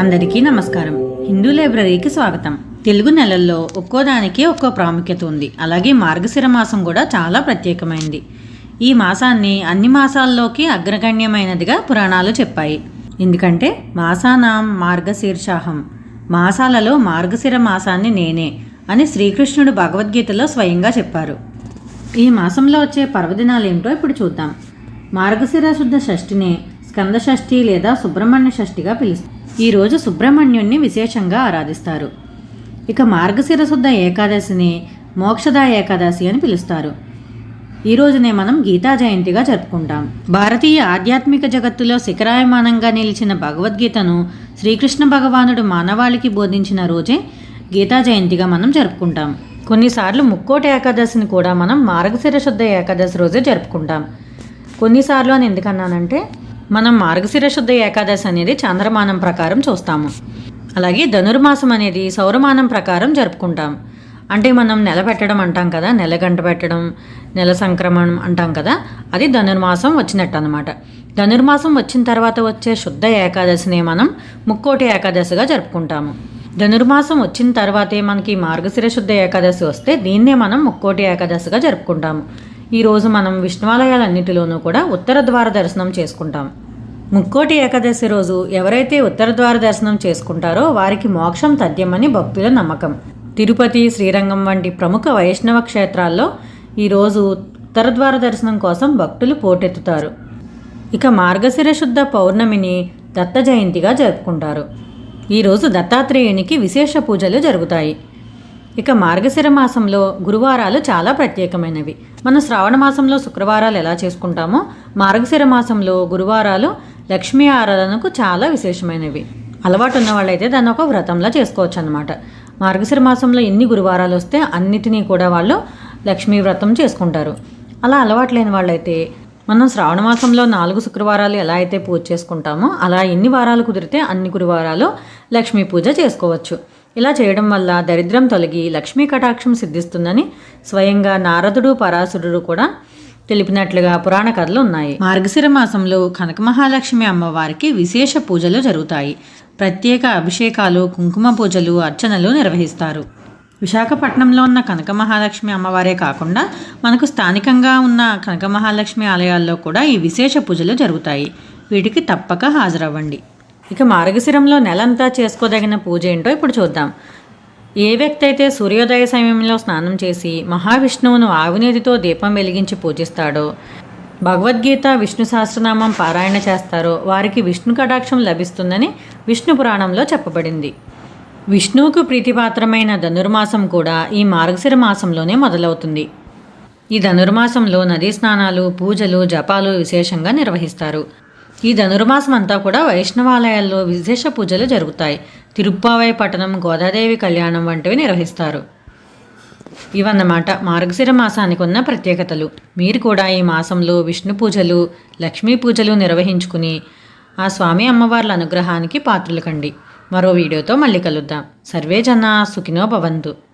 అందరికీ నమస్కారం. హిందూ లైబ్రరీకి స్వాగతం. తెలుగు నెలల్లో ఒక్కోదానికి ఒక్కో ప్రాముఖ్యత ఉంది. అలాగే మార్గశిర మాసం కూడా చాలా ప్రత్యేకమైంది. ఈ మాసాన్ని అన్ని మాసాల్లోకి అగ్రగణ్యమైనదిగా పురాణాలు చెప్పాయి. ఎందుకంటే మాసానాం మార్గశీర్షాహం. మాసాలలో మార్గశిర మాసాన్ని నేనే అని శ్రీకృష్ణుడు భగవద్గీతలో స్వయంగా చెప్పారు. ఈ మాసంలో వచ్చే పర్వదినాలు ఏమిటో ఇప్పుడు చూద్దాం. మార్గశిర శుద్ధ షష్ఠినే స్కందషష్ఠి లేదా సుబ్రహ్మణ్య షష్ఠిగా పిలుస్తారు. ఈ రోజు సుబ్రహ్మణ్యుణ్ణి విశేషంగా ఆరాధిస్తారు. ఇక మార్గశిర శుద్ధ ఏకాదశిని మోక్షద ఏకాదశి అని పిలుస్తారు. ఈ రోజునే మనం గీతా జయంతిగా జరుపుకుంటాం. భారతీయ ఆధ్యాత్మిక జగత్తులో శిఖరాయమానంగా నిలిచిన భగవద్గీతను శ్రీకృష్ణ భగవానుడు మానవాళికి బోధించిన రోజే గీతా జయంతిగా మనం జరుపుకుంటాం. కొన్నిసార్లు ముక్కోటి ఏకాదశిని కూడా మనం మార్గశిర శుద్ధ ఏకాదశి రోజే జరుపుకుంటాం. కొన్నిసార్లు అని ఎందుకన్నానంటే మనం మార్గశిర శుద్ధ ఏకాదశి అనేది చంద్రమానం ప్రకారం చూస్తాము. అలాగే ధనుర్మాసం అనేది సౌరమానం ప్రకారం జరుపుకుంటాం. అంటే మనం నెల పెట్టడం అంటాం కదా నెల గంట పెట్టడం నెల సంక్రమణం అంటాం కదా అది ధనుర్మాసం వచ్చినట్టు అనమాట ధనుర్మాసం వచ్చిన తర్వాత వచ్చే శుద్ధ ఏకాదశిని మనం ముక్కోటి ఏకాదశిగా జరుపుకుంటాము. ధనుర్మాసం వచ్చిన తర్వాతే మనకి మార్గశిర శుద్ధ ఏకాదశి వస్తే దీన్నే మనం ముక్కోటి ఏకాదశిగా జరుపుకుంటాము. ఈరోజు మనం విష్ణువాలయాలన్నిటిలోనూ కూడా ఉత్తర ద్వార దర్శనం చేసుకుంటాం. ముక్కోటి ఏకాదశి రోజు ఎవరైతే ఉత్తర ద్వార దర్శనం చేసుకుంటారో వారికి మోక్షం తథ్యమని భక్తుల నమ్మకం. తిరుపతి శ్రీరంగం వంటి ప్రముఖ వైష్ణవ క్షేత్రాల్లో ఈరోజు ఉత్తర ద్వార దర్శనం కోసం భక్తులు పోటెత్తుతారు. ఇక మార్గశిర శుద్ధ పౌర్ణమిని దత్త జయంతిగా జరుపుకుంటారు. ఈరోజు దత్తాత్రేయునికి విశేష పూజలు జరుగుతాయి. ఇక మార్గశిర మాసంలో గురువారాలు చాలా ప్రత్యేకమైనవి. మనం శ్రావణ మాసంలో శుక్రవారాలు ఎలా చేసుకుంటామో మార్గశిర మాసంలో గురువారాలు లక్ష్మీ ఆరాధనకు చాలా విశేషమైనవి. అలవాటు ఉన్న వాళ్ళైతే దాన్ని ఒక వ్రతంలా చేసుకోవచ్చు అనమాట మార్గశిర మాసంలో ఎన్ని గురువారాలు వస్తే అన్నిటినీ కూడా వాళ్ళు లక్ష్మీ వ్రతం చేసుకుంటారు. అలా అలవాటు లేని వాళ్ళైతే మనం శ్రావణ మాసంలో నాలుగు శుక్రవారాలు ఎలా అయితే పూజ చేసుకుంటామో అలా ఎన్ని వారాలు కుదిరితే అన్ని గురువారాలు లక్ష్మీ పూజ చేసుకోవచ్చు. ఇలా చేయడం వల్ల దరిద్రం తొలగి లక్ష్మీ కటాక్షం సిద్ధిస్తుందని స్వయంగా నారదుడు పరాశురుడు కూడా తెలిపినట్లుగా పురాణ కథలు ఉన్నాయి. మార్గశిర మాసంలో కనక మహాలక్ష్మి అమ్మవారికి విశేష పూజలు జరుగుతాయి. ప్రత్యేక అభిషేకాలు కుంకుమ పూజలు అర్చనలు నిర్వహిస్తారు. విశాఖపట్నంలో ఉన్న కనక మహాలక్ష్మి అమ్మవారే కాకుండా మనకు స్థానికంగా ఉన్న కనక మహాలక్ష్మి ఆలయాల్లో కూడా ఈ విశేష పూజలు జరుగుతాయి. వీటికి తప్పక హాజరవ్వండి. ఇక మార్గశిరంలో నెలంతా చేసుకోదగిన పూజ ఏంటో ఇప్పుడు చూద్దాం. ఏ వ్యక్తి అయితే సూర్యోదయ సమయంలో స్నానం చేసి మహావిష్ణువును ఆవునేతితో దీపం వెలిగించి పూజిస్తాడో భగవద్గీత విష్ణు సహస్రనామం పారాయణ చేస్తారో వారికి విష్ణు కటాక్షం లభిస్తుందని విష్ణు పురాణంలో చెప్పబడింది. విష్ణువుకు ప్రీతిపాత్రమైన ధనుర్మాసం కూడా ఈ మార్గశిర మాసంలోనే మొదలవుతుంది. ఈ ధనుర్మాసంలో నదీ స్నానాలు పూజలు జపాలు విశేషంగా నిర్వహిస్తారు. ఈ ధనుర్మాసం అంతా కూడా వైష్ణవాలయాల్లో విశేష పూజలు జరుగుతాయి. తిరుప్పావై పట్టణం గోదాదేవి కళ్యాణం వంటివి నిర్వహిస్తారు. ఇవన్నమాట మార్గశిర మాసానికి ఉన్న ప్రత్యేకతలు. మీరు కూడా ఈ మాసంలో విష్ణు పూజలు లక్ష్మీ పూజలు నిర్వహించుకుని ఆ స్వామి అమ్మవార్ల అనుగ్రహానికి పాత్రలు కండి. మరో వీడియోతో మళ్ళీ కలుద్దాం. సర్వే జన సుఖినో భవంతు.